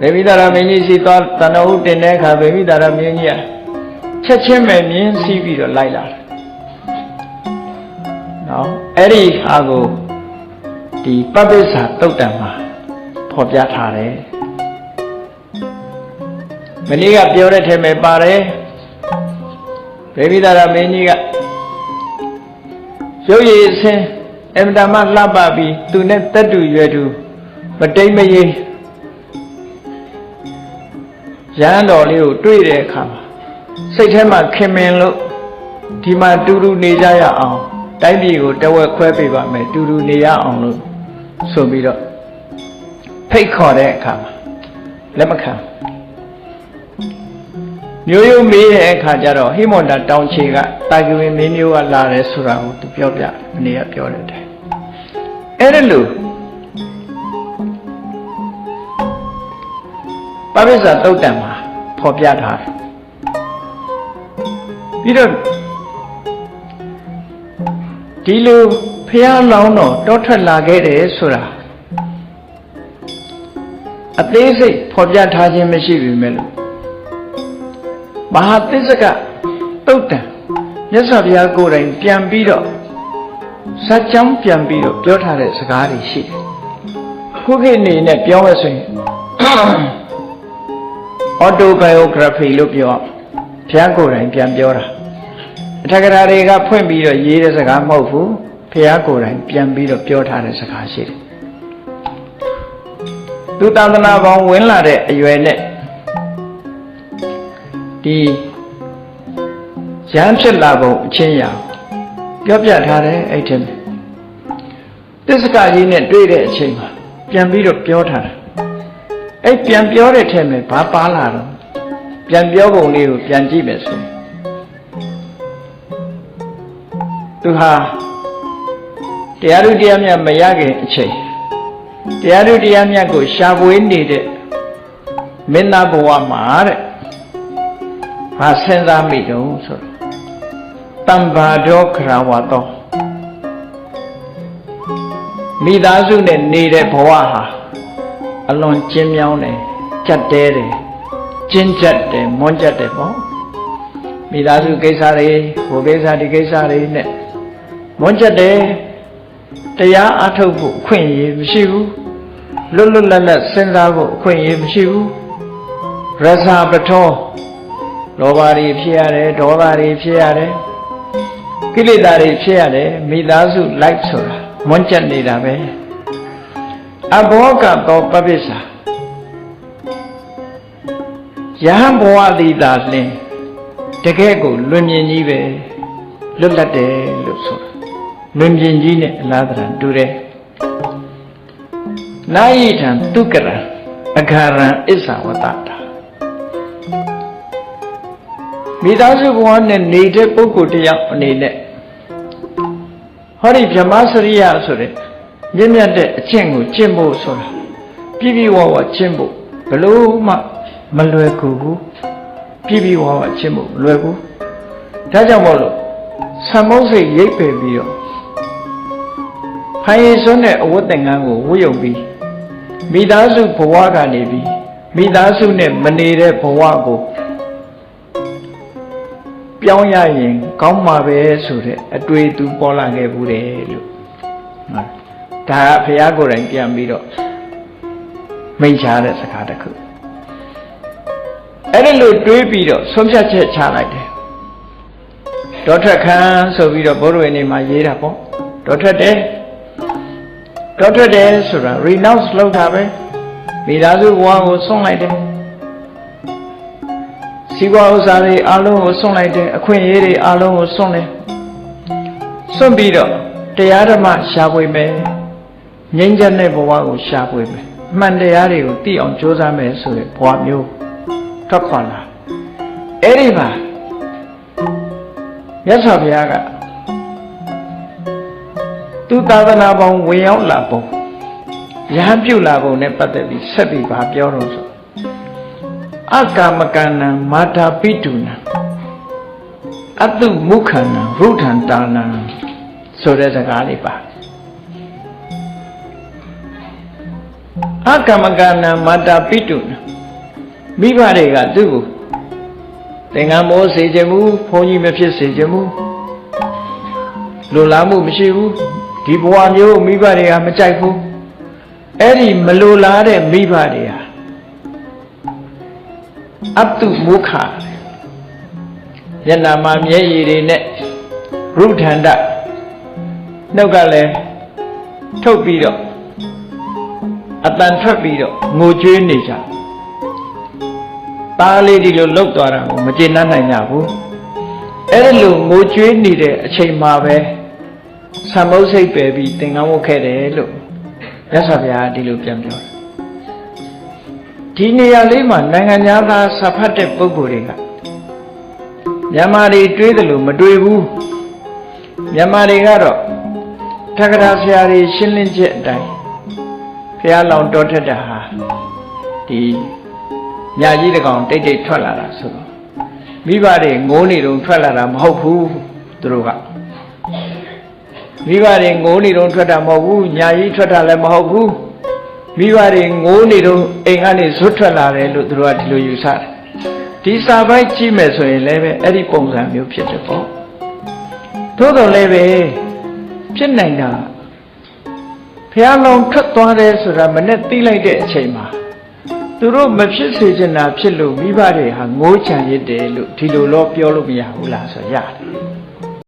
ဘေမိတာရမင်းကြီးစီသွားတဏှုတင်တဲ့အခါဘေမိတာရမင်းကြီးကချက်ချင်းပဲမြင်းစီးပြီးတော့လိုက်လာတယ်နော်အဲ့ဒီဟာကိုဒီပပ္ပိစ္ဆာတုတ်တံမှာဖော်ပြထားတယ်မနေ့ကပြောတဲ့ထဲမှာပါတယ်ဘေမိတာရမင်းကြီးကရုပ်ရည်အစင်းအမတမလှပပြီးသူနဲ့တက်တူရွယ်တူမတိမ်မယိမ်း ရဟန်းတော်လေးကိုတွေ့တဲ့အခါမှာစိတ်ထဲမှာခင်မင်လို့ဒီမှာတူတူနေကြရအောင်တိုင်းပြည်ကိုတဝက်ခွဲပေးပါမယ်တူတူနေရအောင်လို့ဆိုပြီးတော့ဖိတ်ခေါ်တဲ့အခါမှာလက်မခံမျိုးရိုးမေးတဲ့အခါကျတော့ဟိမွန်တာတောင်ချေကတာကဝင်မင်းမျိုးကလာတယ်ဆိုတာကိုသူပြောပြမနေ့ကပြောတယ်တဲ့အဲ့ဒါလို့ ပပိစ္ဆာတုတ်တံမှာဖော်ပြထားတယ်ပြီးတော့ဒီလိုဖះလောင်းတော်တောထွက်လာခဲ့တယ်ဆိုတာအသေးစိတ်ဖော်ပြထားခြင်းမရှိပြီမဲ့လို့မဟာသစ္စကတုတ်တံမြတ်စွာဘုရားကိုယ်တိုင်ပြန်ပြီးတော့စัจ jam ပြန်ပြီးတော့ပြောထားတဲ့စကားတွေရှိတယ်ခုခေတ်အနေနဲ့ပြောရဆိုရင် autobiography လို့ပြောအောင်ဘုရားကိုယ်တိုင်ပြန်ပြောတာအထက်ကရာတွေကဖွင့်ပြီးတော့ရေးတဲ့စကားမဟုတ်ဘူးဘုရားကိုယ်တိုင်ပြန်ပြီးတော့ပြောထားတဲ့စကားရှိတယ်သူသာသနာပေါင်းဝင်လာတဲ့အရွယ်နဲ့ဒီရမ်းဖြစ်လာပုံအချင်းရာပြောပြထားတယ်အဲ့ထက်သစ္စကကြီးနဲ့တွေ့တဲ့အချိန်မှာပြန်ပြီးတော့ပြောထားတာ အဲ့ပြန်ပြောတဲ့ထဲမှာဘာပါလာတော့ပြန်ပြောပုံလေးကိုပြန်ကြည့်မယ်ဆိုရင်သူဟာတရားဥတရားမြတ်မရခင်အချိန်တရားဥတရားမြတ်ကိုရှာဖွေနေတဲ့မင်းသားဘဝမှာတဲ့ဘာစဉ်းစားမိတုံးဆိုတော့တမ္ဘာဒောခရဝတောမိသားစုနဲ့နေတဲ့ဘဝဟာ အလွန်ကျဉ်းမြောင်းတယ်ကြက်တဲတယ်ကျဉ်းကြက်တယ်မွန်းကြက်တယ်ပေါ့မိသားစုကိစ္စတွေဟိုကိစ္စဒီကိစ္စတွေနဲ့မွန်းကြက်တယ်တရားအထုတ်ဖို့အခွင့်အရေးမရှိဘူးလွတ်လွတ်လပ်လပ်စဉ်းစားဖို့အခွင့်အရေးမရှိဘူးရဇာပထောလောဘတွေဖြစ်ရတယ်ဒေါသတွေဖြစ်ရတယ်ကိလေသာတွေဖြစ်ရတယ်မိသားစုလိုက်ဆိုတာမွန်းကြက်နေတာပဲ အဘောကတော့ပပိစ္ဆာယဟန်ဘဝသည်သာလင်တကယ်ကိုလွင်မြင်ကြီးပဲလွတ်လပ်တယ်လို့ဆိုတာလွင်မြင်ကြီးနဲ့အလားတန်တူတယ်နာယိထံတုကရံအခါရံအစ္ဆဝတ္တတာမိသားစုဘဝနဲ့နေတဲ့ပုဂ္ဂိုလ်တယောက်အနေနဲ့ဟောဒီဗြဟ္မစရိယဆိုတဲ့ မြင့်မြတ်တဲ့အကျင့်ကိုကျင့်ဖို့ဆိုတာပြည့်ပြည့်ဝဝကျင့်ဖို့ဘလို့မှမလွယ်ကူဘူးပြည့်ပြည့်ဝဝကျင့်ဖို့မလွယ်ဘူးဒါကြောင့်မို့လို့ဆံမုတ်စိတ်ရိပ်ပယ်ပြီးတော့ဖိုင်ရစွန်းတဲ့အဝတ်သင်္ကန်းကိုဝတ်ယုံပြီးမိသားစုဘဝကနေပြီးမိသားစုနဲ့မနေတဲ့ဘဝကိုပြောင်းရရင်ကောင်းမှာပဲဆိုတဲ့အတွေ့အကြုံပေါ်လာခဲ့ဘူးတယ်လို့ ဒါကဘုရားကိုယ်တိုင်ပြန်ပြီးတော့မိန့်ချတဲ့စကားတစ်ခုအဲ့ဒါလို့တွေးပြီးတော့ဆုံးဖြတ်ချက်ချလိုက်တယ်ဒေါထက်ခန်းဆိုပြီးတော့ဘုရားဝင်နေမှာရေးတာပေါ့ဒေါထက်တယ်ဒေါထက်တယ်ဆိုတာ renounce လုပ်တာပဲမိသားစုဘဝကိုဆုံးလိုက်တယ်စီးပွားဥစ္စာတွေအလုံးကိုစွန့်လိုက်တယ်အခွင့်အရေးတွေအလုံးကိုစွန့်တယ်စွန့်ပြီးတော့တရားဓမ္မရှားပွေမယ် ငြိမ်းချမ်းတဲ့ဘဝကိုရှားပွေမယ်အမှန်တရားတွေကိုသိအောင်ကြိုးစားမယ်ဆိုတဲ့ဘဝမျိုးထွက်ခွာလာအဲ့ဒီမှာမြတ်စွာဘုရားကသူသာသနာပေါင်းဝင်ရောက်လာပုံရဟန်းပြုလာပုံနဲ့ပတ်သက်ပြီးဆက်ပြီးပါပြောတော့ဆိုအကာမကဏံမာတာပိတုနံအတုမုခန္နံရုထံတာနံဆိုတဲ့စကားလေးပါ အကာမကဏံမာတာပိတုနံမိဘတွေကသူ့ကိုသင်္ကန်းမိုးစေခြင်းမူဘုန်းကြီးမဖြစ်စေခြင်းမူလိုလားမှုမရှိဘူးဒီဘဝမျိုးမိဘတွေကမကြိုက်ဘူးအဲ့ဒီမလိုလားတဲ့မိဘတွေဟာအတုမုခယန္နာမမျက်ရည်တွေနဲ့ရုထန္တနှုတ်ကလည်းထုတ်ပြီးတော့ အတန်ထွက်ပြီးတော့ငိုကြွေးနေကြသားလေးဒီလိုလှုပ်သွားတာကိုမကျေနပ်နိုင်ကြဘူးအဲ့ဒီလိုငိုကြွေးနေတဲ့အချိန်မှာပဲသံမုတ်စိတ်ပဲပြီးသင်္ကန်းဝတ်ခဲ့တယ်လို့မြတ်စွာဘုရားဒီလိုပြန်ပြောတယ်ဒီနေရာလေးမှာနိုင်ငံသားစာဖတ်တဲ့ပုဂ္ဂိုလ်တွေကမြန်မာတွေတွေးတယ်လို့မတွေးဘူးမြန်မာတွေကတော့ထက္ကရာဆရာတွေရှင်းလင်းချက်အတိုင်း ဘုရားလောင်တော်ထက်တာဟာဒီညာကြီးတကောင်တိတ်တိတ်ထွက်လာတာဆိုတော့မိဘတွေငိုးနေတုံထွက်လာတာမဟုတ်ဘူးသူတို့ကမိဘတွေငိုးနေတုံထွက်တာမဟုတ်ဘူးညာကြီးထွက်တာလည်းမဟုတ်ဘူးမိဘတွေငိုးနေတုံအိမ်ကနေဇွတ်ထွက်လာတယ်လို့သူတို့ကဒီလိုယူဆတယ်ဒီစာပိုက်ကြည့်မယ်ဆိုရင်လည်းပဲအဲ့ဒီပုံစံမျိုးဖြစ်တယ်ပေါ့သို့တော်လည်းပဲဖြစ်နိုင်တာ ဖះလောင်ထွက်သွားတယ်ဆိုတာမနဲ့သိလိုက်တဲ့အချိန်မှာသူတို့မဖြစ်စေချင်တာဖြစ်လို့မိဘတွေဟာငိုးချံရစ်တယ်လို့ဒီလိုတော့ပြောလို့မရဘူးလားဆိုရတယ်